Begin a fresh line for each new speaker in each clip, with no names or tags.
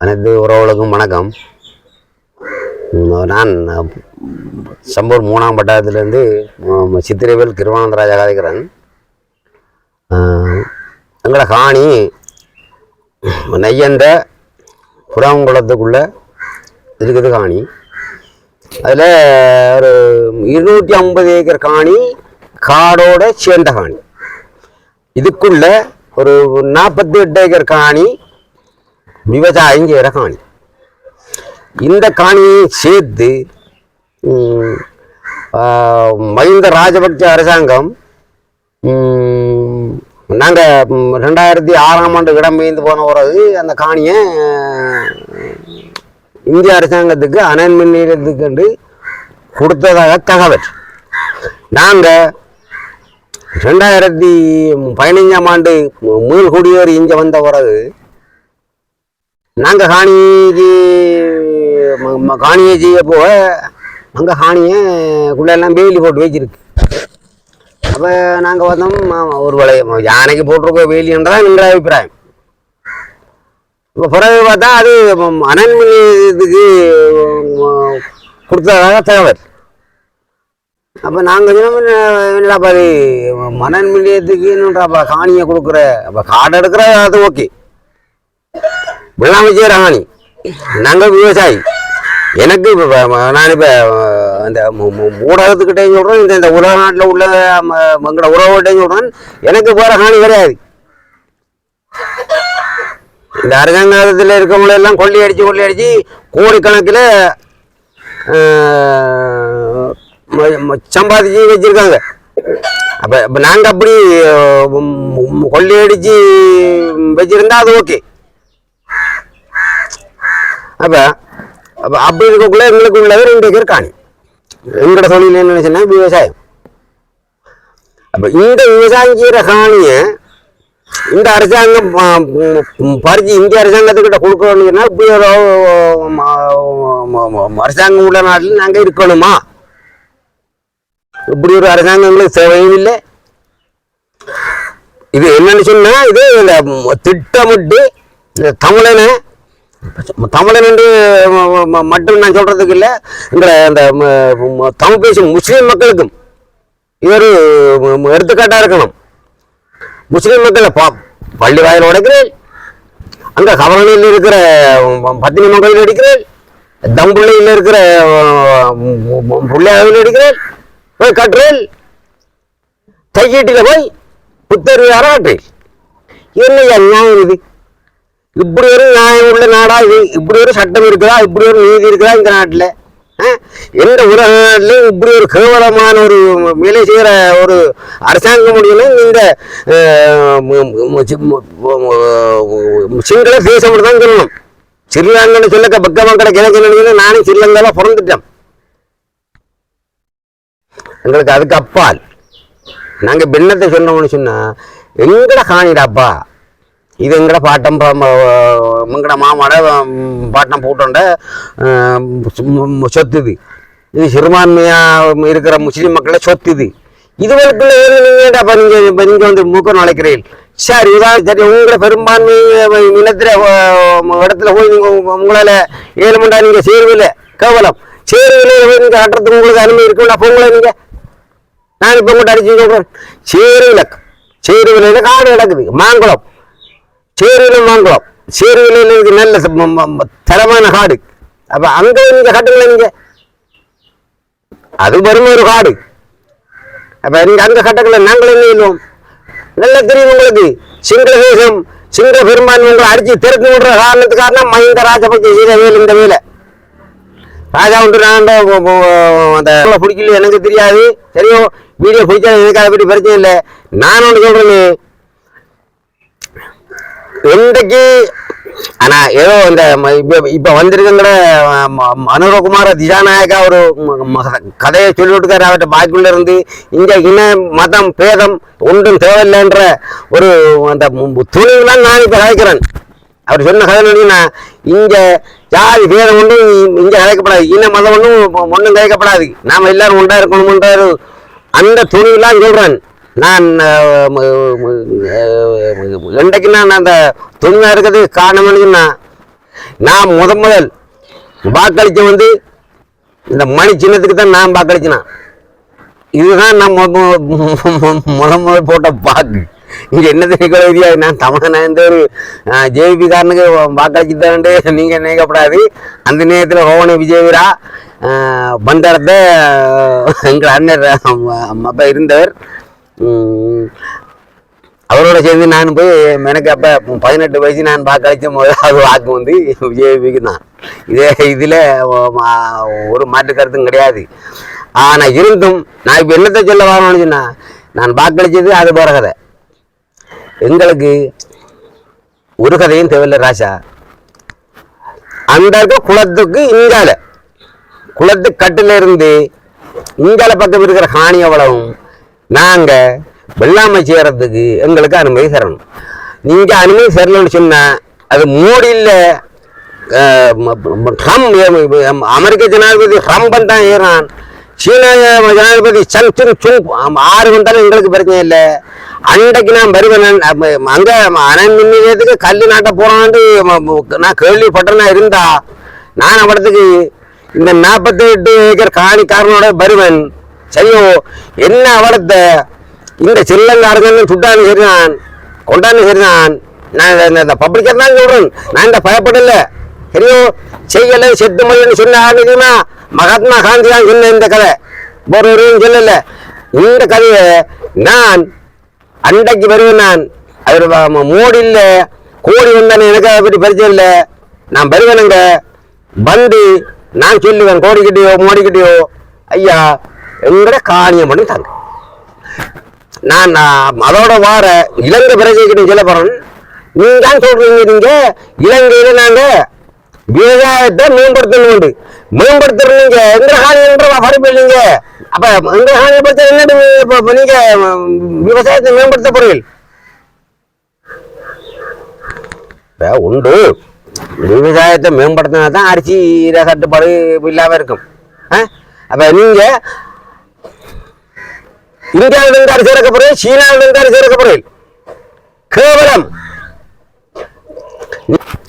அனைத்து உறவுகளுக்கும் வணக்கம். நான் சம்பூர் மூணாம் பட்டாயத்திலேருந்து உம், சித்திரவேல் கிருவானந்தராஜா கதைக்கிறேன் எங்களோட காணி நெய்யந்த புறாங்குளத்துக்குள்ளே இருக்குது காணி. அதில் ஒரு இருநூற்றி ஐம்பது ஏக்கர் காணி காடோட சேர்ந்த காணி. இதுக்குள்ளே ஒரு நாற்பத்தி எட்டு ஏக்கர் காணி விவசாயம் செய்கிற காணி இந்த காணியை சேர்த்து மகிந்த மஹிந்த ராஜபக்ச அரசாங்கம் நாங்கள் ரெண்டாயிரத்தி ஆறாம் ஆண்டு இடம்பெயர்ந்து போன பிறகு அந்த காணியை இந்திய அரசாங்கத்துக்கு அனன்மின் நிலையத்துக்கு கொடுத்ததாக தகவல். நாங்கள் ரெண்டாயிரத்தி பதினைஞ்சாம் ஆண்டு மீள் குடியேறி இங்கே வந்த பிறகு நாங்கள் காணிக்கு காணியை செய்ய போக அங்கே காணியை எல்லாம் வேலி போட்டு வச்சிருக்கு. அப்போ நாங்கள் வந்தோம் ஒரு வளையம் யானைக்கு போட்டிருக்க வேலின்றதான் எங்களோட அபிப்பிராயம். இப்போ பிறகு பார்த்தா அது அனன்மணி இதுக்கு கொடுத்ததாக தகவல். அப்போ நாங்கள் என்னடாப்பா அது மணல் மில்லியத்துக்கு என்னன்றாப்பா காணியை கொடுக்குற அப்போ காடு எடுக்கிற அது ஓகே. வெள்ளாமை செய்கிற நாங்கள் விவசாயி. எனக்கு இப்போ நான் இப்போ அந்த ஊடகத்துக்கிட்டே சொல்கிறேன் இந்த இந்த உலக நாட்டில் உள்ள ம- எங்களோட உறவுகிட்டையும் சொல்கிறேன் எனக்கு போகிற ஹானி கிடையாது. இந்த அரசாங்கத்தில் இருக்கவங்கள எல்லாம் கொள்ளி அடித்து கொள்ளி அடித்து கோடிக்கணக்கில் ம- சம்பாதிச்சு வச்சுருக்காங்க. அப்போ இப்போ நாங்கள் அப்படி கொள்ளி அடித்து வச்சுருந்தா அது ஓகே. அப்போ அப்போ அப்படி இருக்கக்குள்ளே எங்களுக்கு உள்ளது ரெண்டு ஏக்கர் காணி எங்களோட தொழில் என்ன நினைச்சுன்னா விவசாயம் அப்போ இந்த விவசாயம் செய்கிற காணியை இந்த அரசாங்கம் பறிச்சு இந்திய அரசாங்கத்துக்கிட்ட கொடுக்கணும்னா இப்படி ஒரு அரசாங்கம் உள்ள நாட்டில் நாங்கள் இருக்கணுமா இப்படி ஒரு அரசாங்கங்களுக்கு தேவையும் இல்லை இது என்னன்னு சொன்னா இது இந்த திட்டமிட்டு தமிழனை தமிழன் என்று மட்டும் நான் சொல்றதுக்கு இல்லை. இந்த அந்த தமிழ் பேசும் முஸ்லீம் மக்களுக்கும் இது ஒரு எடுத்துக்காட்டாக இருக்கணும். முஸ்லீம் மக்களை பா பள்ளி வாயில் உடைக்கிறேன். அங்கே கவரணியில் இருக்கிற பத்தினி மகளில் அடிக்கிறேன். தம்புள்ளையில் இருக்கிற பிள்ளையாவில் அடிக்கிறேன். போய் கட்டுறேன். தைக்கீட்டில் போய் புத்தறிவார கட்டுறேன் என்ன நியாயம் இது? இப்படி ஒரு நியாயம் உள்ள நாடா இது? இப்படி ஒரு சட்டம் இருக்குதா? இப்படி ஒரு நீதி இருக்குதா இந்த நாட்டில்? எந்த உலக நாட்டிலையும் இப்படி ஒரு கேவலமான ஒரு வேலை செய்கிற ஒரு அரசாங்கம் முடியல இந்த அஹ், பேச தான் சொல்லணும். ஸ்ரீலங்கன்னு சொல்ல பக்கமாக கிடக்க நானே ஸ்ரீலங்காவில் பிறந்துட்டேன். எங்களுக்கு அதுக்கு அப்பால். நாங்கள் பெண்ணத்தை சொன்னோம்னு சொன்னால் எங்கட காணிடாப்பா இது எங்கட பாட்டம் எங்கட மாமாட பாட்டம் போட்டோண்ட சொத்து இது இது சிறுபான்மையாக இருக்கிற முஸ்லீம் மக்களை சொத்து இது இதுவரைக்குள்ள ஏன் நீங்கடாப்பா நீங்கள் இப்போ நீங்கள் வந்து மூக்க நுழைக்கிறீர்கள்? சரி இதான் சரி உங்களை பெரும்பான்மை நிலத்தில் இடத்துல போய் நீங்கள் உங்களால் ஏழு மண்டா நீங்கள் சேருவில்லை. கேவலம். சேருவில்லை போய் நீங்கள் கட்டுறதுக்கு உங்களுக்கு அனுமதி இருக்குல்ல அப்போ உங்களை நீங்கள் நான் இப்போ உங்கள்கிட்ட அடிச்சு சொல்கிறேன் சேருவில் சேருவிலையில் காடு கிடக்குது. மாங்குளம். சேரியிலும் வாங்குவோம். சேரியில் இருக்கு நல்ல தரமான காடு. அப்போ அங்கே இந்த கட்டுங்களேன் இங்கே அது வரும் ஒரு காடு. அப்போ நீங்கள் அந்த கட்டங்களை நாங்கள் என்ன நல்லா தெரியும் உங்களுக்கு. சிங்கள தேசம் சிங்கள பெரும்பான்மை உங்களை அடிச்சு திறந்து விடுற காரணத்துக்காக மஹிந்த ராஜபக்சே செய்த வேலை இந்த வேலை. ராஜா ஒன்று நான் அந்த பிடிக்கல எனக்கு தெரியாது. சரியோ வீடியோ பிடிச்சா எனக்கு அதை பற்றி பிரச்சனை இல்லை? நான் ஒன்று சொல்கிறேன்னு இன்றைக்கு ஆனா ஏதோ இந்த இப்ப வந்திருக்கிற அனுரகுமார திஜாநாயகா ஒரு கதையை சொல்லிவிட்டுக்காரு. அவர்கிட்ட பாய்க்குள்ள இருந்து இங்க இன மதம் பேதம் ஒன்றும் தேவையில்லைன்ற ஒரு அந்த துணிவுலாம் நான் இப்ப கதைக்கிறேன் அவர் சொன்ன கதை என்னன்னா இங்க ஜாதி பேதம் ஒன்றும் இங்க கதைக்கப்படாது இன மதம் ஒன்றும் ஒன்றும் கதைக்கப்படாது நாம எல்லாரும் ஒன்றா இருக்கணும்ன்ற அந்த துணிவுலாம் சொல்றேன். நான் அஹ், என்றைக்கு நான் அந்த துணியா இருக்கிறதுக்கு காரணம் நான் முத முதல் வாக்களிச்ச வந்து இந்த மணி சின்னத்துக்கு தான் நான் வாக்களிச்சினேன். இதுதான் நான் முத முதல் போட்ட வாக்கு. இங்க என்ன தெரியா நான் தமிழன் இந்த ஒரு ஜேபிகாரனுக்கு வாக்களிச்சுதான்ட்டு நினைக்கப்படாது. அந்த நேரத்தில் ரோவண விஜயவீரா பண்டரத்தை எங்கள் அண்ணர் அப்போ இருந்தவர். அவரோட சேர்ந்து நான் போய் எனக்கு அப்போ பதினெட்டு வயசு நான் வாக்களித்த முதலாவது வாக்கு வந்து விஜயபிக்கு தான். இதே இதில் ஒரு மாற்று கருத்தும் கிடையாது. ஆனால் இருந்தும் நான் இப்போ என்னத்தை சொல்ல வரணும்னு சொன்னால் நான் வாக்களித்தது அது போகிற கதை. எங்களுக்கு ஒரு கதையும் தேவையில்லை ராசா அந்த இருக்க குளத்துக்கு இங்கால குளத்து கட்டில இருந்து இங்கால பக்கம் இருக்கிற காணி எவ்வளவும் நாங்கள் வெள்ளாமை செய்யறதுக்கு எங்களுக்கு அனுமதி தரணும். நீங்கள் அனுமதி தரலன்னு சொன்னால் அது மோடியில் ட்ரம் அமெரிக்க ஜனாதிபதி ட்ரம்ப் தான் ஏறான். சீன ஜனாதிபதி சன் சுங் சுங் ஆறு வந்தாலும் எங்களுக்கு பிரச்சனை இல்லை. அன்றைக்கு நான் வருவேன் அங்கே அங்க அனன் நாட்ட போகிறான்ட்டு நான் கேள்விப்பட்டேன்னா இருந்தா நான் அவடத்துக்கு இந்த நாற்பத்தி எட்டு ஏக்கர் காணிக்காரனோட வருவேன். சரியோ என்ன அவலத்தை இந்த சில்லங்காரங்க சுட்டான்னு சரிதான் கொண்டான்னு சரிதான் நான் இந்த- இந்த பப்ளிக்கர் தான் சொல்றேன். நான் இந்த பயப்படல. சரியோ செய்யலை செத்து மொழின்னு சொன்ன ஆரம்பிக்குமா மகாத்மா காந்தி தான் சொன்ன இந்த கதை. ஒரு சொல்லல. இந்த கதையை நான் அண்டைக்கு வருவேன் நான். அவர் மோடி இல்லை கோடி வந்தானே எனக்கு அதை பற்றி பரிச்சயம் இல்லை. நான் வருவேனுங்க. வந்து நான் சொல்லுவேன் கோடிக்கிட்டயோ மோடிக்கிட்டயோ. ஐயா எங்கட காணியம் பண்ணி தாங்க நான் அதோட வார இலங்கை பிரஜைக்கிட்ட சொல்ல போறேன். நீங்க தான் சொல்றீங்க நீங்க இலங்கையில நாங்க விவசாயத்தை மேம்படுத்தணும் உண்டு. மேம்படுத்துறீங்க எங்க ஹானின்ற படிப்பீங்க அப்ப எங்க ஹானிப்படுத்த என்னது என்ன நீங்க விவசாயத்தை மேம்படுத்த போறீங்க? உண்டு. விவசாயத்தை மேம்படுத்தினா தான் அரிசி ஈர தட்டுப்பாடு இல்லாம இருக்கும். ஆ? அப்ப நீங்க இந்தியாவில இருந்து அரிசி இறக்க போறீங்க சீனாவில கேவலம்.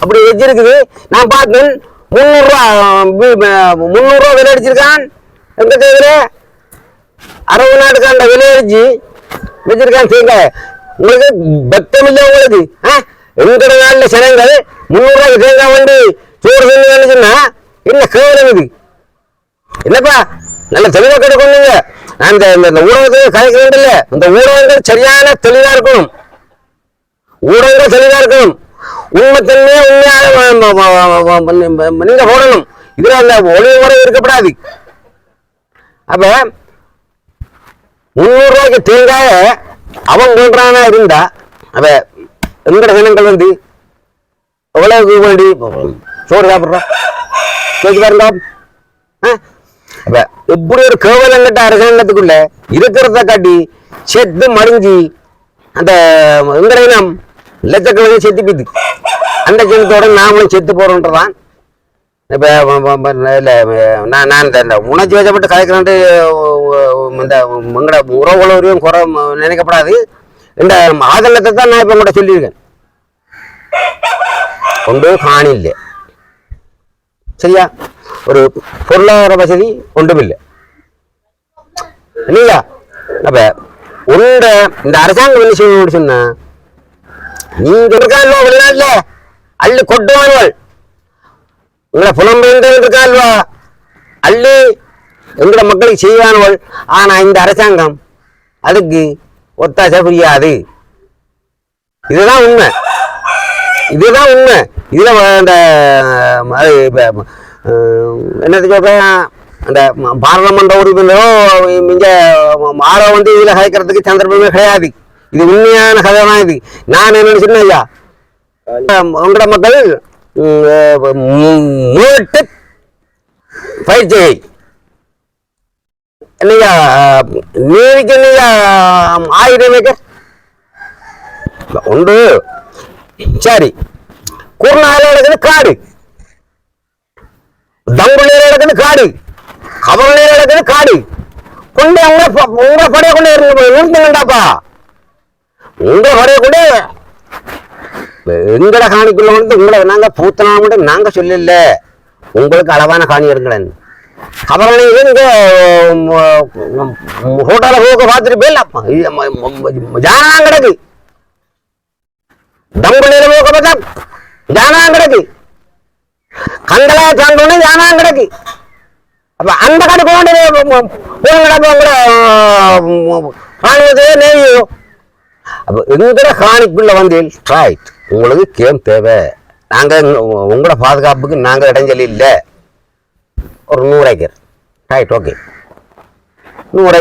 அப்படி வச்சிருக்குது நான் பார்த்தேன் முந்நூறுரூவா முந்நூறுரூவா விலை அடிச்சிருக்கான். எந்த தேவையில அரபு நாட்டுக்காண்ட விலை அடிச்சு வச்சிருக்கான் தேங்காய் உங்களுக்கு பத்தம் இல்லை உங்களுக்கு? ஆ? எங்கட நாட்டில் சினங்கள் முந்நூறுரூவாய்க்கு தேங்காய் வேண்டி சோறு செஞ்சு சொன்னா என்ன கேவலம் இது. என்னப்பா? நல்ல தெளிவாக கிடைக்கணுங்க அந்த இந்த இந்த- இந்த ஊடகத்தை கலைக்க வேண்டிய இந்த ஊடகங்கள் சரியான தெளிவா இருக்கணும். ஊடகங்கள் தெளிவா இருக்கணும். உண்மைத்தன்மையே உண்மையாக நீங்க போடணும். இதுல அந்த ஒளி முறை இருக்கப்படாது. அப்ப முந்நூறு ரூபாய்க்கு தேங்காய அவன் கொள்றானா இருந்தா அப்ப எங்கட ஜனங்கள் வந்து எவ்வளவு வேண்டி சோறு சாப்பிடுறா கேட்டு பாருங்க ஆ? அப்ப இப்படி ஒரு கேவலங்கட்ட அரசாங்கத்துக்குள்ள இருக்கிறத காட்டி செத்து மடிஞ்சு அந்த எங்கட லட்சக்கணக்கில் செத்து போயிது அந்த ஜனத்தோட நாமளும் செத்து போறோன்றதான். இப்போ இல்லை நான் நான் இந்த உணர்ச்சி வச்சப்பட்டு கலைக்கிறேன்ட்டு இந்த எங்கட உறவுகளோரையும் குறை நினைக்கப்படாது. இந்த ஆதலத்தை தான் நான் இப்போ கூட சொல்லியிருக்கேன். கொண்டு காணில்லை சரியா? ஒரு பொருளாதார வசதி ஒன்றுமில்லை. இல்லையா? அப்ப உண்ட இந்த அரசாங்கம் என்ன செய்யணும் சொன்னா நீங்க இருக்காள்வா வெளிநாட்டுல? அள்ளி கொட்டுவார்கள். உங்களை புலம்பெயர்ந்தவர்கள் இருக்காள்வா அள்ளி எங்கள மக்களுக்கு செய்வானவள் ஆனா இந்த அரசாங்கம் அதுக்கு ஒத்தாசை புரியாது. இதுதான் உண்மை. இதுதான் உண்மை. இதுல அந்த என்னது சொல்றேன் அந்த பாராளுமன்ற உறுப்பினரும் இங்கே ஆரோ வந்து இதில் கதைக்கிறதுக்கு சந்தர்ப்பமே கிடையாது. இது உண்மையான கதை தான் இது. நான் என்ன சொன்னேன் ஐயா? உங்களோட மக்கள் மூட்டு பயிற்சி இல்லையா நீதிக்கு இல்லையா ஆயிரம் உண்டு. சரி. குறுநாள் காடு. தங்குள்ளியில் நடக்குது காடு. கவலையில் நடக்குது காடு. கொண்டு உங்க உங்களை படைய கொண்டு நிறுத்துங்கண்டாப்பா உங்களை படைய கொண்டு எங்களை காணிக்குள்ள வந்து உங்களை நாங்க பூத்தனாமட்டு நாங்க சொல்லல. உங்களுக்கு அளவான காணி இருக்கிறேன். அப்புறம் நீங்க இங்க ஹோட்டல போக பார்த்துட்டு போயிடலாம். இது ஜானா கிடக்கு. தம்புள்ளியில போக பார்த்தா ஜானா கிடக்கு. கண்டலா சாண்டோன்னு ஜானா கிடக்கு. அப்ப அந்த கடைக்கு வேண்டியது உங்களை ராணுவத்தையோ நேவியோ அப்போ எங்கிற காணிக்குள்ள வந்து ரைட் உங்களுக்கு கேம் தேவை. நாங்க உங்களோட பாதுகாப்புக்கு நாங்க இடைஞ்சல் இல்லை. ஒரு நூறு ஏக்கர் ரைட் ஓகே நூறு